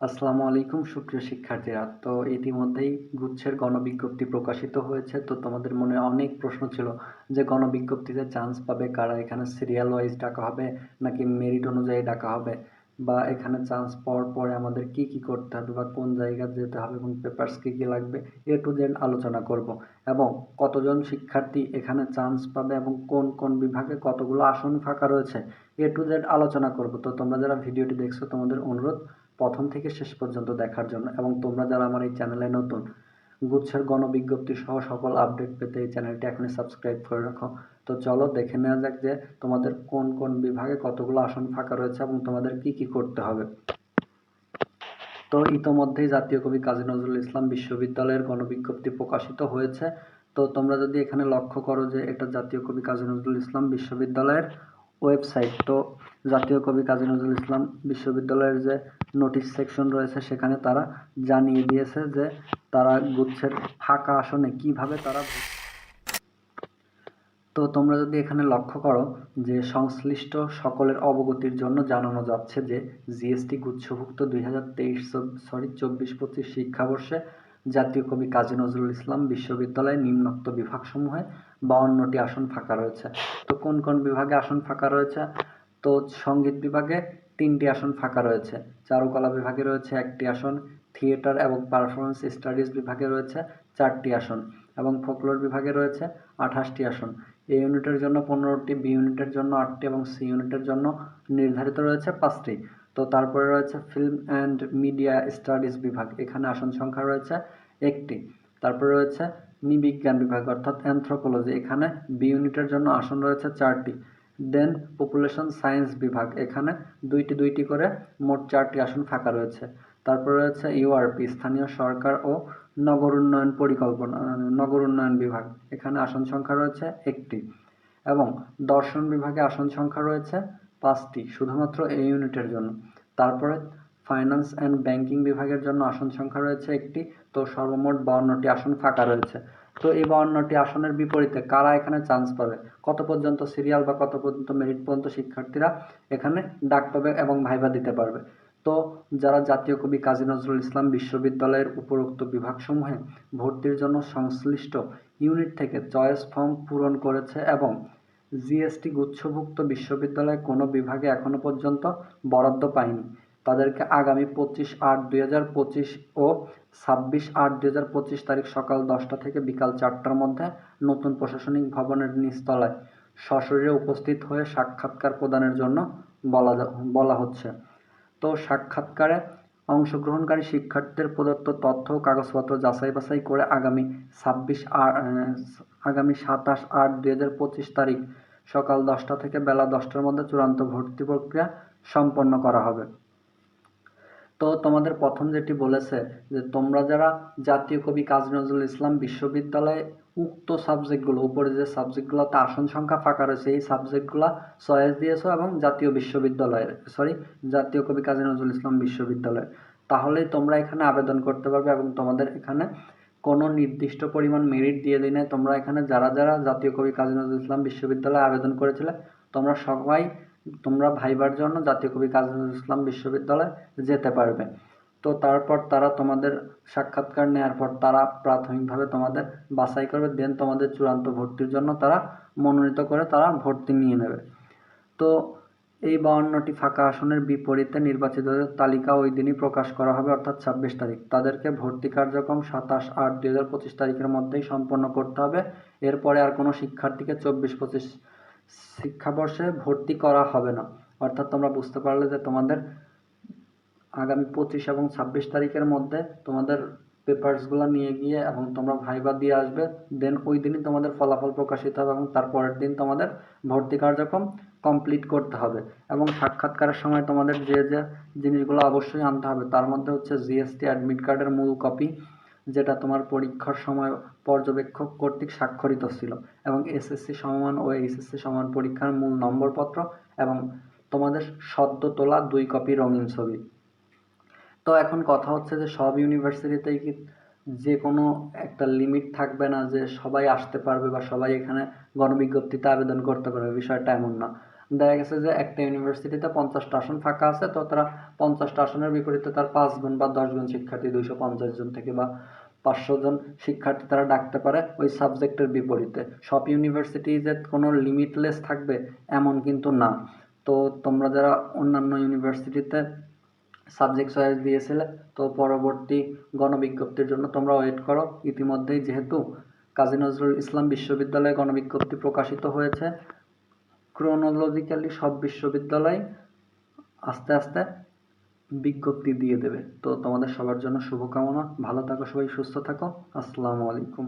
আসসালামু আলাইকুম, সুপ্রিয় শিক্ষার্থীরা। তো ইতিমধ্যেই গুচ্ছের গণবিজ্ঞপ্তি প্রকাশিত হয়েছে। তো তোমাদের মনে অনেক প্রশ্ন ছিল যে গণবিজ্ঞপ্তিতে চান্স পাবে কারা? এখানে সিরিয়াল ওয়াইজ ডাকা হবে নাকি মেরিট অনুযায়ী ডাকা হবে? বা এখানে চান্স পাওয়ার পরে আমাদের কি কি করতে হবে বা কোন জায়গায় যেতে হবে এবং পেপারস কী কী লাগবে? এ টু জেড আলোচনা করব। এবং কতজন শিক্ষার্থী এখানে চান্স পাবে এবং কোন কোন বিভাগে কতগুলো আসন ফাঁকা রয়েছে? এ টু জেড আলোচনা করব। তো তোমরা যারা ভিডিওটি দেখছ, তোমাদের অনুরোধ প্রথম থেকে শেষ পর্যন্ত দেখার জন্য এবং তোমরা যারা আমার এই চ্যানেলে নতুন, গুচ্ছের গণবিজ্ঞপ্তি সহ সকল আপডেট পেতে এই চ্যানেলটি এখনই সাবস্ক্রাইব করে রাখো। তো চলো দেখে নেওয়া যাক যে তোমাদের কোন কোন বিভাগে কতগুলো আসন ফাঁকা রয়েছে এবং তোমাদের কি কি করতে হবে। তো ইতোমধ্যেই জাতীয় কবি কাজী নজরুল ইসলাম বিশ্ববিদ্যালয়ের গণবিজ্ঞপ্তি প্রকাশিত হয়েছে। তো তোমরা যদি এখানে লক্ষ্য করো যে এটা জাতীয় কবি কাজী নজরুল ইসলাম বিশ্ববিদ্যালয়ের ওয়েবসাইট তো জাতীয় কবি কাজী নজরুল ইসলাম বিশ্ববিদ্যালয়ের যে নোটিশ সেকশন রয়েছে, সেখানে তারা জানিয়ে দিয়েছে যে তারা গুচ্ছের ফাঁকা আসনে কীভাবে তারা তো তোমরা যদি এখানে লক্ষ্য করো যে সংশ্লিষ্ট সকলের অবগতির জন্য জানানো যাচ্ছে যে জিএসটি গুচ্ছভুক্ত দুই হাজার তেইশ সরি, চব্বিশ পঁচিশ শিক্ষাবর্ষে জাতীয় কবি কাজী নজরুল ইসলাম বিশ্ববিদ্যালয়ে নিম্নোক্ত বিভাগসমূহে বাউন্নটি আসন ফাঁকা রয়েছে। তো কোন কোন বিভাগে আসন ফাঁকা রয়েছে? তো সংগীত বিভাগে তিনটি আসন ফাঁকা রয়েছে। চারুকলা বিভাগে রয়েছে একটি আসন, থিয়েটার এবং পারফরমেন্স স্টাডিজ বিভাগে রয়েছে চারটি আসন এবং ফোকলোর বিভাগে রয়েছে আঠাশটি আসন। এ ইউনিটের জন্য পনেরোটি, বি ইউনিটের জন্য আটটি এবং সি ইউনিটের জন্য নির্ধারিত রয়েছে পাঁচটি। তো তারপরে রয়েছে ফিল্ম অ্যান্ড মিডিয়া স্টাডিজ বিভাগ। এখানে আসন সংখ্যা রয়েছে একটি। তারপরে রয়েছে নৃবিজ্ঞান বিভাগ, অর্থাৎ অ্যানথ্রোপোলজি এখানে বি ইউনিটের জন্য আসন রয়েছে চারটি। দেন পপুলেশন সায়েন্স বিভাগ। এখানে দুইটি দুইটি করে মোট চারটি আসন ফাঁকা রয়েছে। তারপরে রয়েছে ইউআরপি স্থানীয় সরকার ও নগর উন্নয়ন পরিকল্পনা, নগর উন্নয়ন বিভাগ। এখানে আসন সংখ্যা রয়েছে একটি। এবং দর্শন বিভাগে আসন সংখ্যা রয়েছে পাঁচটি, শুধুমাত্র এই ইউনিটের জন্য। তারপরে ফাইন্যান্স অ্যান্ড ব্যাংকিং বিভাগের জন্য আসন সংখ্যা রয়েছে একটি, তো সর্বমোট বাউন্নটি আসন ফাঁকা রয়েছে। তো এই বাউন্নটি আসনের বিপরীতে কারা এখানে চান্স পাবে? কত পর্যন্ত সিরিয়াল বা কত পর্যন্ত মেরিট পর্যন্ত শিক্ষার্থীরা এখানে ডাক পাবে এবং ভাইবা দিতে পারবে? তো যারা জাতীয় কবি কাজী নজরুল ইসলাম বিশ্ববিদ্যালয়ের উপরোক্ত বিভাগসমূহে ভর্তির জন্য সংশ্লিষ্ট ইউনিট থেকে চয়েস ফর্ম পূরণ করেছে এবং জিএসটি গুচ্ছভুক্ত বিশ্ববিদ্যালয় কোনো বিভাগে এখনও পর্যন্ত বরাদ্দ পায়নি। তাদেরকে আগামী পঁচিশ আট দুই হাজার পঁচিশ ও ছাব্বিশ আট দুই হাজার পঁচিশ তারিখ সকাল দশটা থেকে বিকাল চারটার মধ্যে নতুন প্রশাসনিক ভবনের নিচতলায় সশরীরে উপস্থিত হয়ে সাক্ষাৎকার প্রদানের জন্য বলা বলা হচ্ছে। তো সাক্ষাৎকারে অংশগ্রহণকারী শিক্ষার্থীদের প্রদত্ত তথ্য ও কাগজপত্র যাচাই বাছাই করে আগামী ছাব্বিশ আগামী সাতাশ আট দুই হাজার পঁচিশ তারিখ সকাল দশটা থেকে বেলা দশটার মধ্যে চূড়ান্ত ভর্তি প্রক্রিয়া সম্পন্ন করা হবে। তো তোমাদের প্রথম যেটি বলেছে যে তোমরা যারা জাতীয় কবি কাজী নজরুল ইসলাম বিশ্ববিদ্যালয়ে উক্ত সাবজেক্টগুলো উপরে যে সাবজেক্টগুলোতে আসন সংখ্যা ফাঁকা রয়েছে, এই সাবজেক্টগুলো চয়েস দিয়েছ এবং জাতীয় বিশ্ববিদ্যালয়ের সরি জাতীয় কবি কাজী নজরুল ইসলাম বিশ্ববিদ্যালয় তাহলেই তোমরা এখানে আবেদন করতে পারবে এবং তোমাদের এখানে কোনো নির্দিষ্ট পরিমাণ মেরিট দিয়ে দিনে তোমরা এখানে যারা যারা জাতীয় কবি কাজী নজরুল ইসলাম বিশ্ববিদ্যালয়ে আবেদন করেছিলে, তোমরা সবাই, তোমরা ভাইবার জন্য জাতীয় কবি কাজী নজরুল ইসলাম বিশ্ববিদ্যালয়ে যেতে পারবে। তো তারপর তারা তোমাদের সাক্ষাৎকার নেওয়ার পর তারা প্রাথমিকভাবে তোমাদের বাছাই করবে। দেন তোমাদের চূড়ান্ত ভর্তির জন্য তারা মনোনীত করে তারা ভর্তি নিয়ে নেবে। তো এই বাউন্নটি ফাঁকা আসনের বিপরীতে নির্বাচিতদের তালিকা ওই দিনই প্রকাশ করা হবে, অর্থাৎ ছাব্বিশ তারিখ। তাদেরকে ভর্তি কার্যক্রম সাতাশ আট দুই হাজার পঁচিশ তারিখের মধ্যেই সম্পন্ন করতে হবে। এরপরে আর কোনো শিক্ষার্থীকে চব্বিশ পঁচিশ শিক্ষাবর্ষে ভর্তি করা হবে না। অর্থাৎ তোমরা বুঝতে পারলে যে তোমাদের আগামী পঁচিশ এবং ছাব্বিশ তারিখের মধ্যে তোমাদের পেপারসগুলো নিয়ে গিয়ে এবং তোমরা ভাইবা দিয়ে আসবে। দেন ওই দিনই তোমাদের ফলাফল প্রকাশিত হবে এবং তারপরের দিন তোমাদের ভর্তি কার্যক্রম কমপ্লিট করতে হবে। এবং সাক্ষাৎকারের সময় তোমাদের যে যে জিনিসগুলো অবশ্যই আনতে হবে, তার মধ্যে হচ্ছে জিএসটি অ্যাডমিট কার্ডের মূল কপি যেটা তোমার পরীক্ষার সময় পর্যবেক্ষক কর্তৃক স্বাক্ষরিত ছিল, এবং এসএসসি সমান ও এইচএসসি সমান পরীক্ষার মূল নম্বরপত্র, এবং তোমাদের সদ্য তোলা দুই কপি রঙিন ছবি। তো এখন কথা হচ্ছে যে সব ইউনিভার্সিটিতেই কি যে কোনো একটা লিমিট থাকবে না যে সবাই আসতে পারবে বা সবাই এখানে গণবিজ্ঞপ্তিতে আবেদন করতে পারবে, বিষয়টা এমন না। দেখা গেছে যে একটা ইউনিভার্সিটিতে পঞ্চাশটা আসন ফাঁকা আছে, তো তারা পঞ্চাশটা আসনের বিপরীতে তার পাঁচ গুণ বা দশ গুণ শিক্ষার্থী, দুইশো পঞ্চাশ জন থেকে বা পাঁচশো জন শিক্ষার্থী তারা ডাকতে পারে ওই সাবজেক্টের বিপরীতে। সব ইউনিভার্সিটি যে কোনো লিমিটলেস থাকবে এমন কিন্তু না। তো তোমরা যারা অন্যান্য ইউনিভার্সিটিতে সাবজেক্ট চয়েস দিয়েছিলে তো পরবর্তী গণবিজ্ঞপ্তির জন্য তোমরা ওয়েট করো। ইতিমধ্যেই যেহেতু কাজী নজরুল ইসলাম বিশ্ববিদ্যালয়ে গণবিজ্ঞপ্তি প্রকাশিত হয়েছে ক্রোনোলজিক্যালি সব বিশ্ববিদ্যালয় আস্তে আস্তে বিজ্ঞপ্তি দিয়ে দেবে। তো তোমাদের সবার জন্য শুভকামনা। ভালো থাকো সবাই, সুস্থ থাকো। আসসালামু আলাইকুম।